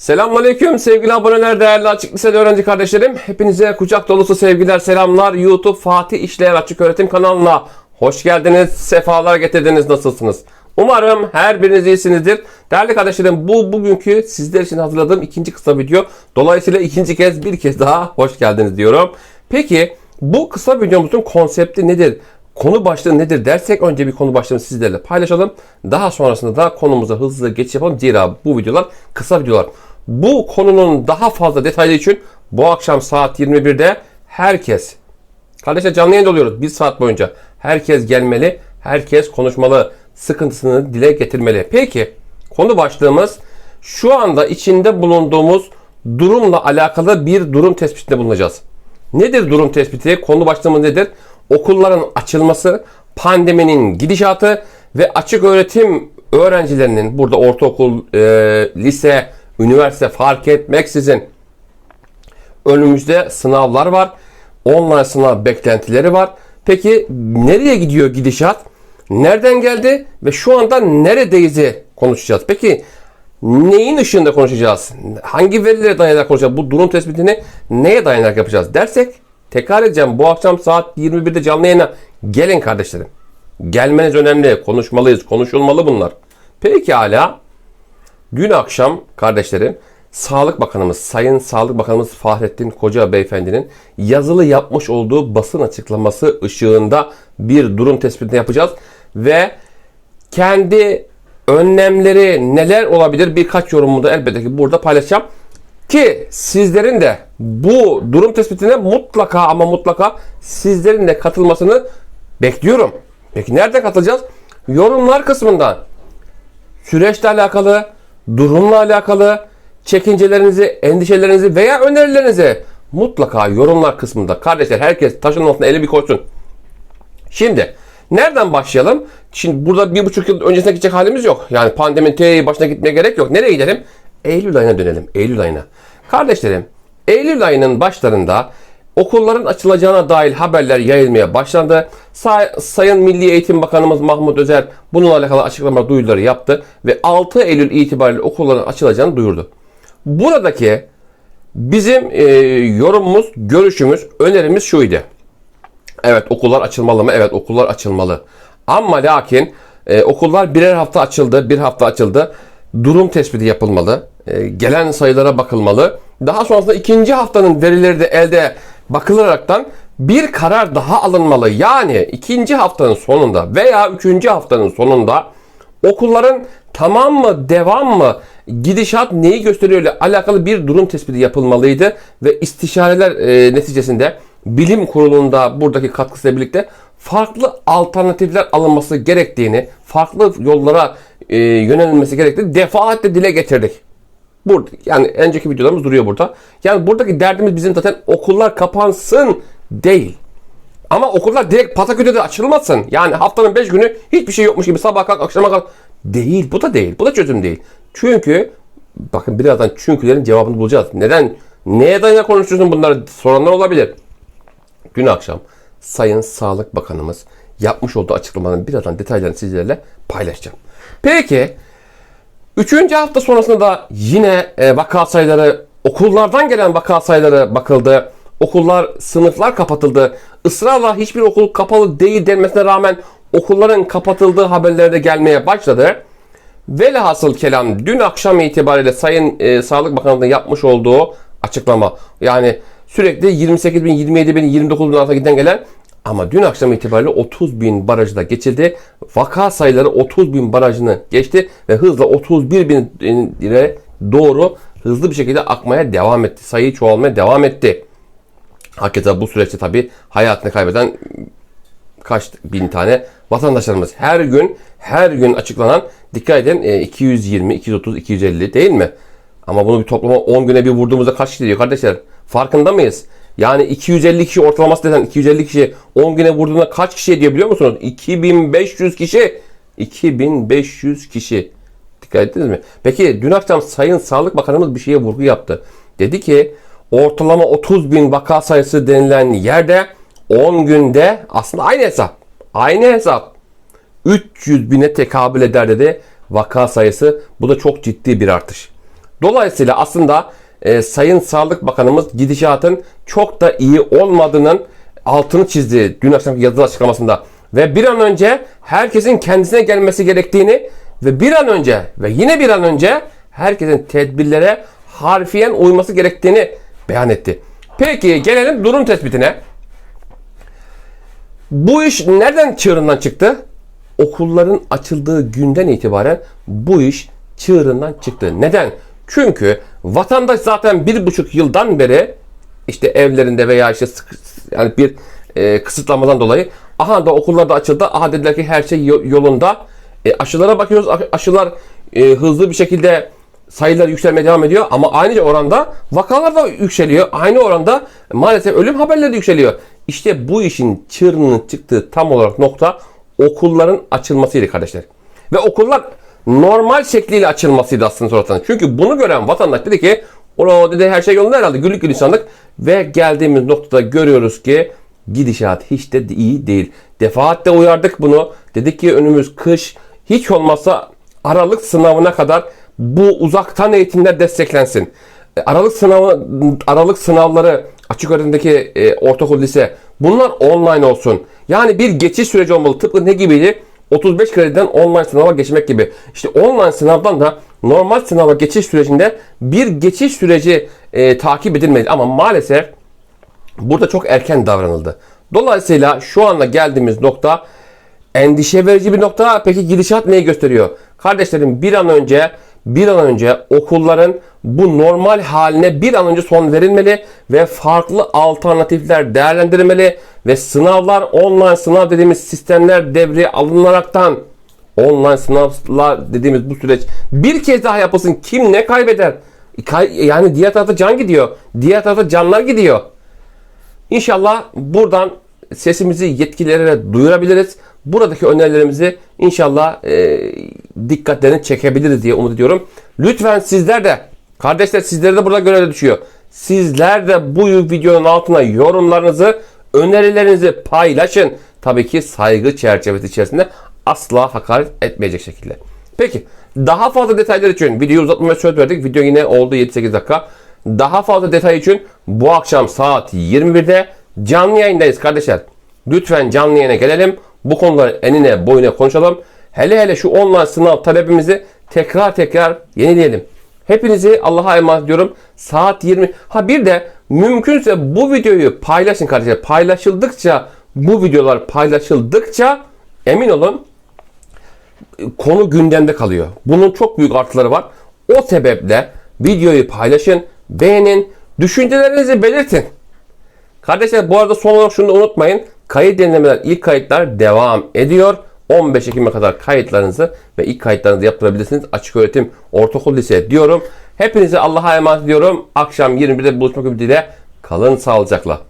Selamünaleyküm sevgili aboneler, değerli açık liseli öğrenci kardeşlerim. Hepinize kucak dolusu sevgiler, selamlar. YouTube Fatih İşleyen Açık Öğretim kanalına hoş geldiniz, sefalar getirdiniz. Nasılsınız? Umarım her biriniz iyisinizdir. Değerli kardeşlerim bu bugünkü sizler için hazırladığım ikinci kısa video. Dolayısıyla ikinci kez bir kez daha hoş geldiniz diyorum. Peki bu kısa videomuzun konsepti nedir? Konu başlığı nedir dersek önce bir konu başlığını sizlerle paylaşalım. Daha sonrasında da konumuza hızlı geçiş yapalım. Zira bu videolar kısa videolar. Bu konunun daha fazla detaylı için bu akşam saat 21'de herkes Kardeşler canlı yayında oluyoruz bir saat boyunca. Herkes gelmeli, herkes konuşmalı, sıkıntısını dile getirmeli. Peki konu başlığımız şu anda içinde bulunduğumuz durumla alakalı bir durum tespitinde bulunacağız. Nedir durum tespiti? Konu başlığımız nedir? Okulların açılması, pandeminin gidişatı ve açık öğretim öğrencilerinin burada ortaokul, e, lise, üniversite fark etmeksizin önümüzde sınavlar var. Online sınav beklentileri var. Peki nereye gidiyor gidişat? Nereden geldi ve şu anda neredeyiz'i konuşacağız. Peki neyin ışığında konuşacağız? Hangi verilere dayanarak konuşacağız? Bu durum tespitini neye dayanarak yapacağız dersek tekrar edeceğim. Bu akşam saat 21'de canlı yayına gelin kardeşlerim. Gelmeniz önemli. Konuşmalıyız. Konuşulmalı bunlar. Peki hala Dün akşam kardeşlerim Sağlık Bakanımız, Sayın Sağlık Bakanımız Fahrettin Koca Beyefendinin yazılı yapmış olduğu basın açıklaması ışığında bir durum tespitini yapacağız. Ve kendi önlemleri neler olabilir birkaç yorumu da elbette ki burada paylaşacağım. Ki sizlerin de bu durum tespitine mutlaka ama mutlaka sizlerin de katılmasını bekliyorum. Peki nerede katılacağız? Yorumlar kısmından süreçle alakalı, durumla alakalı çekincelerinizi, endişelerinizi veya önerilerinizi mutlaka yorumlar kısmında kardeşler herkes taşın altına eli bir koysun. Şimdi nereden başlayalım? Şimdi burada bir buçuk yıl öncesine gidecek halimiz yok. Yani pandeminin te başına gitmeye gerek yok. Nereye gidelim? Eylül ayına dönelim. Eylül ayına. Kardeşlerim Eylül ayının başlarında okulların açılacağına dair haberler yayılmaya başlandı. Say- Sayın Milli Eğitim Bakanımız Mahmut Özer bununla alakalı açıklama duyuruları yaptı ve 6 Eylül itibariyle okulların açılacağını duyurdu. Buradaki bizim e, yorumumuz, görüşümüz, önerimiz şuydu. Evet okullar açılmalı mı? Evet okullar açılmalı. Ama lakin e, okullar birer hafta açıldı, bir hafta açıldı. Durum tespiti yapılmalı. E, gelen sayılara bakılmalı. Daha sonrasında ikinci haftanın verileri de elde bakılaraktan bir karar daha alınmalı. Yani ikinci haftanın sonunda veya üçüncü haftanın sonunda okulların tamam mı, devam mı, gidişat neyi gösteriyor ile alakalı bir durum tespiti yapılmalıydı ve istişareler e, neticesinde bilim kurulunda buradaki katkısıyla birlikte farklı alternatifler alınması gerektiğini, farklı yollara e, yönelilmesi gerektiğini defaatle dile getirdik. Burada, yani önceki videolarımız duruyor burada. Yani buradaki derdimiz bizim zaten okullar kapansın değil. Ama okullar direkt Patakütü'de açılmasın. Yani haftanın 5 günü hiçbir şey yokmuş gibi sabah kalk akşama kalk. Değil. Bu da değil. Bu da çözüm değil. Çünkü bakın birazdan çünkülerin cevabını bulacağız. Neden? Neye dayanarak konuşuyorsun bunları soranlar olabilir. Dün akşam Sayın Sağlık Bakanımız yapmış olduğu açıklamanın birazdan detaylarını sizlerle paylaşacağım. Peki Üçüncü hafta sonrasında da yine e, vaka sayıları, okullardan gelen vaka sayıları bakıldı. Okullar, sınıflar kapatıldı. Israrla hiçbir okul kapalı değil denmesine rağmen okulların kapatıldığı haberleri de gelmeye başladı. Velhasıl kelam dün akşam itibariyle Sayın e, Sağlık Bakanlığı'nın yapmış olduğu açıklama. Yani sürekli 28 bin, 27 bin, 29 bin altına giden gelen ama dün akşam itibariyle 30 bin barajı da geçildi. Vaka sayıları 30 bin barajını geçti ve hızla 31 bin doğru hızlı bir şekilde akmaya devam etti. Sayı çoğalmaya devam etti. Hakeza bu süreçte tabi hayatını kaybeden kaç bin tane vatandaşlarımız her gün her gün açıklanan dikkat edin 220, 230, 250 değil mi? Ama bunu bir toplama 10 güne bir vurduğumuzda kaç kişi diyor kardeşler? Farkında mıyız? Yani 250 kişi ortalaması desen 250 kişi 10 güne vurduğunda kaç kişi ediyor biliyor musunuz? 2500 kişi. 2500 kişi. Dikkat ettiniz mi? Peki dün akşam Sayın Sağlık Bakanımız bir şeye vurgu yaptı. Dedi ki ortalama 30 bin vaka sayısı denilen yerde 10 günde aslında aynı hesap. Aynı hesap. 300 bine tekabül eder dedi vaka sayısı. Bu da çok ciddi bir artış. Dolayısıyla aslında e, Sayın Sağlık Bakanımız gidişatın çok da iyi olmadığının altını çizdi dün akşamki yazılı açıklamasında. Ve bir an önce herkesin kendisine gelmesi gerektiğini ve bir an önce ve yine bir an önce herkesin tedbirlere harfiyen uyması gerektiğini beyan etti. Peki gelelim durum tespitine. Bu iş nereden çığırından çıktı? Okulların açıldığı günden itibaren bu iş çığırından çıktı. Neden? Çünkü vatandaş zaten bir buçuk yıldan beri işte evlerinde veya işte sık- yani bir e, kısıtlamadan dolayı aha da okullar da açıldı. Aha dediler ki her şey yo- yolunda. E, aşılara bakıyoruz. Aşılar e, hızlı bir şekilde sayılar yükselmeye devam ediyor ama aynı oranda vakalar da yükseliyor. Aynı oranda maalesef ölüm haberleri de yükseliyor. İşte bu işin çığırının çıktığı tam olarak nokta okulların açılmasıydı kardeşler. Ve okullar normal şekliyle açılmasıydı aslında sonradan. Çünkü bunu gören vatandaş dedi ki o dedi her şey yolunda herhalde güllük gülistanlık ve geldiğimiz noktada görüyoruz ki gidişat hiç de iyi değil. Defaatle uyardık bunu. Dedik ki önümüz kış hiç olmazsa Aralık sınavına kadar bu uzaktan eğitimler desteklensin. E, Aralık sınavı Aralık sınavları açık öğretimdeki e, ortaokul lise bunlar online olsun. Yani bir geçiş süreci olmalı. Tıpkı ne gibiydi? 35 krediden online sınava geçmek gibi. İşte online sınavdan da normal sınava geçiş sürecinde bir geçiş süreci e, takip edilmeli. Ama maalesef burada çok erken davranıldı. Dolayısıyla şu anda geldiğimiz nokta endişe verici bir nokta. Peki gidişat neyi gösteriyor? Kardeşlerim bir an önce bir an önce okulların bu normal haline bir an önce son verilmeli ve farklı alternatifler değerlendirilmeli ve sınavlar online sınav dediğimiz sistemler devreye alınaraktan online sınavlar dediğimiz bu süreç bir kez daha yapılsın. Kim ne kaybeder? Kay- Yani diğer tarafta can gidiyor. Diğer tarafta canlar gidiyor. İnşallah buradan sesimizi yetkililere duyurabiliriz. Buradaki önerilerimizi inşallah e, dikkatlerini çekebiliriz diye umut ediyorum. Lütfen sizler de kardeşler sizlere de burada görev düşüyor. Sizler de bu videonun altına yorumlarınızı, önerilerinizi paylaşın. Tabii ki saygı çerçevesi içerisinde asla hakaret etmeyecek şekilde. Peki daha fazla detaylar için videoyu uzatmaya söz verdik. Video yine oldu 7-8 dakika. Daha fazla detay için bu akşam saat 21'de canlı yayındayız kardeşler. Lütfen canlı yayına gelelim. Bu konuları enine boyuna konuşalım. Hele hele şu online sınav talebimizi tekrar tekrar yenileyelim. Hepinizi Allah'a emanet ediyorum. Saat 20. Ha bir de mümkünse bu videoyu paylaşın kardeşler. Paylaşıldıkça bu videolar paylaşıldıkça emin olun konu gündemde kalıyor. Bunun çok büyük artıları var. O sebeple videoyu paylaşın, beğenin, düşüncelerinizi belirtin. Kardeşler bu arada son olarak şunu da unutmayın. Kayıt denemeler, ilk kayıtlar devam ediyor. 15 Ekim'e kadar kayıtlarınızı ve ilk kayıtlarınızı yaptırabilirsiniz. Açık öğretim ortaokul lise diyorum. Hepinize Allah'a emanet ediyorum. Akşam 21'de buluşmak ümidiyle kalın sağlıcakla.